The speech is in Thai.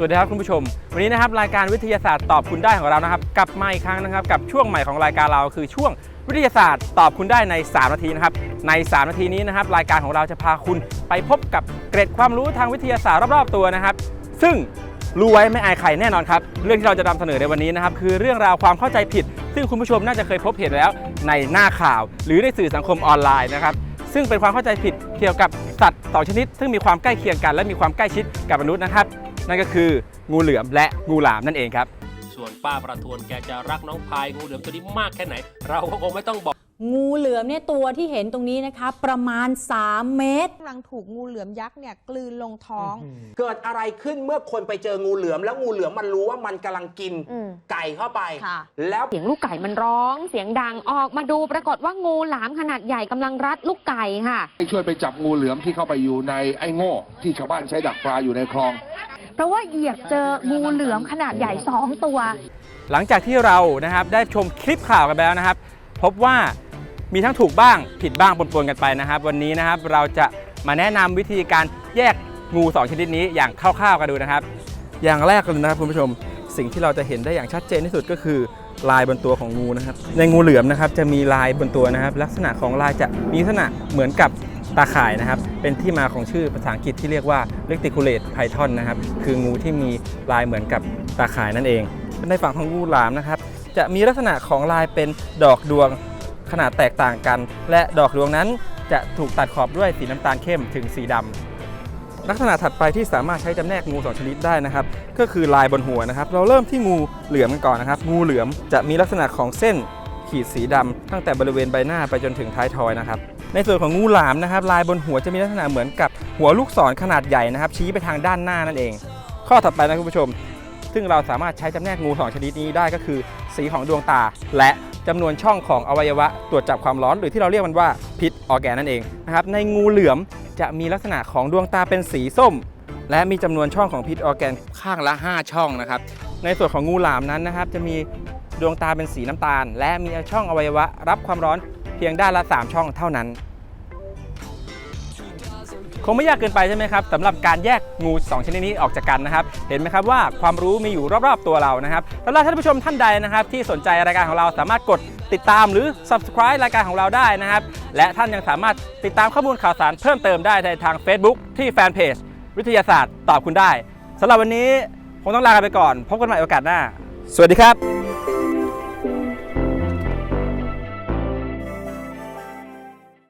สวัสดีครับคุณผู้ชม วันนี้นะครับรายการวิทยาศาสตร์ตอบคุณได้ของเรานะครับกลับมาอีกครั้งนะครับกับช่วงใหม่ของรายการเราคือช่วงวิทยาศาสตร์ตอบคุณได้ใน 3 นาทีนะครับใน 3 นาทีนี้นะครับรายการของเราจะพาคุณไปพบกับเกร็ดความรู้ทางวิทยาศาสตร์รอบๆตัวนะครับ ซึ่งรู้ไว้ไม่อายใครแน่นอนครับเรื่องที่เราจะนำเสนอในวันนี้นะครับคือเรื่องราวความเข้าใจผิด ซึ่งคุณผู้ชมน่าจะเคยพบเห็นแล้วในหน้าข่าว หรือในสื่อสังคมออนไลน์นะครับซึ่งเป็นความเข้าใจผิดเกี่ยวกับสัตว์สองชนิด ซึ่งมีความใกล้เคียงกันและมีความใกล้ชิดกับมนุษย์นะครับ นั่นก็คืองูเหลือมและงูหลามนั่นเองครับ ส่วนป้าประทวนแกจะรักน้องพายงูเหลือมตัวนี้มากแค่ไหน เราก็คงไม่ต้องบอก งูเหลือมเนี่ยตัวที่เห็นตรงนี้นะคะ ประมาณ 3 เมตร กำลังถูกงูเหลือมยักษ์เนี่ยกลืนลงท้อง เกิดอะไรขึ้นเมื่อคนไปเจองูเหลือม แล้วงูเหลือมมันรู้ว่ามันกำลังกินอืม ไก่เข้าไป ค่ะ แล้ว เสียงลูกไก่มันร้องเสียงดังออกมาดูปรากฏว่างูหลามขนาดใหญ่กำลังรัดลูกไก่ค่ะ ให้ช่วยไปจับงูเหลือมที่เข้าไปอยู่ในไอ้โง่ ที่ชาวบ้านใช้ดักปลาอยู่ในคลอง เพราะว่าเหยียบเจองูเหลือมขนาดใหญ่สองตัว หลังจากที่เรานะครับได้ชมคลิปข่าวกันไปแล้วนะครับ พบว่า มีทั้งถูกบ้างผิดบ้างปนๆกันไปนะครับ วันนี้นะครับเราจะมาแนะนำวิธีการแยกงูสองชนิดนี้อย่างคร่าวๆกันดูนะครับ อย่างแรกเลยนะครับคุณผู้ชมสิ่งที่เราจะเห็นได้อย่างชัดเจนที่สุดก็คือลายบนตัวของงูนะครับ ในงูเหลือมนะครับจะมีลายบนตัวนะครับ ลักษณะของลายจะมีลักษณะเหมือนกับตาข่ายนะครับ เป็นที่มาของชื่อภาษาอังกฤษที่เรียกว่า reticulate python นะครับ คืองูที่มีลายเหมือนกับตาข่ายนั่นเอง ในฝั่งของงูหลามนะครับ จะมีลักษณะของลายเป็นดอกดวง ขนาดแตกต่างกัน และดอกดวงนั้นจะถูกตัดขอบด้วยสีน้ำตาลเข้มถึงสีดำลักษณะถัดไปที่สามารถใช้จำแนกงูสองชนิดได้นะครับ ก็คือลายบนหัวนะครับ เราเริ่มที่งูเหลือมกันก่อนนะครับ งูเหลือมจะมีลักษณะของเส้นขีดสีดำตั้งแต่บริเวณใบหน้าไปจนถึงท้ายทอยนะครับในส่วนของงูหลามนะครับ ลายบนหัวจะมีลักษณะเหมือนกับหัวลูกศรขนาดใหญ่นะครับ ชี้ไปทางด้านหน้านั่นเอง ข้อถัดไปนะคุณผู้ชม ซึ่งเราสามารถใช้จำแนกงูสองชนิดนี้ได้ก็คือ สีของดวงตาและ จำนวนช่องของอวัยวะ ตรวจจับความร้อนหรือที่เราเรียกมันว่าพิษออแกนนั่นเองนะครับในงูเหลือมจะมีลักษณะของดวงตาเป็นสีส้ม และมีจำนวนช่องของพิษออแกนข้างละ 5 ช่องนะครับในส่วนของงูหลามนั้นนะครับ จะมีดวงตาเป็นสีน้ำตาล และมีช่องอวัยวะ รับความร้อนเพียงด้านละ 3 ช่องเท่านั้น คงไม่ยากเกินไปใช่ไหมครับสำหรับการแยกงู 2 ชนิดนี้ออกจากกันนะครับ เห็นไหมครับว่าความรู้มีอยู่รอบๆตัวเรานะครับสำหรับท่านผู้ชมท่านใดนะครับ ที่สนใจรายการของเราสามารถกดติดตามหรือ subscribe รายการของเราได้นะครับ และท่านยังสามารถติดตามข้อมูลข่าวสารเพิ่มเติมได้ในทาง Facebook ที่แฟนเพจวิทยาศาสตร์ตอบคุณได้สำหรับวันนี้คงต้องลากันไปก่อน พบกันใหม่โอกาสหน้า สวัสดีครับ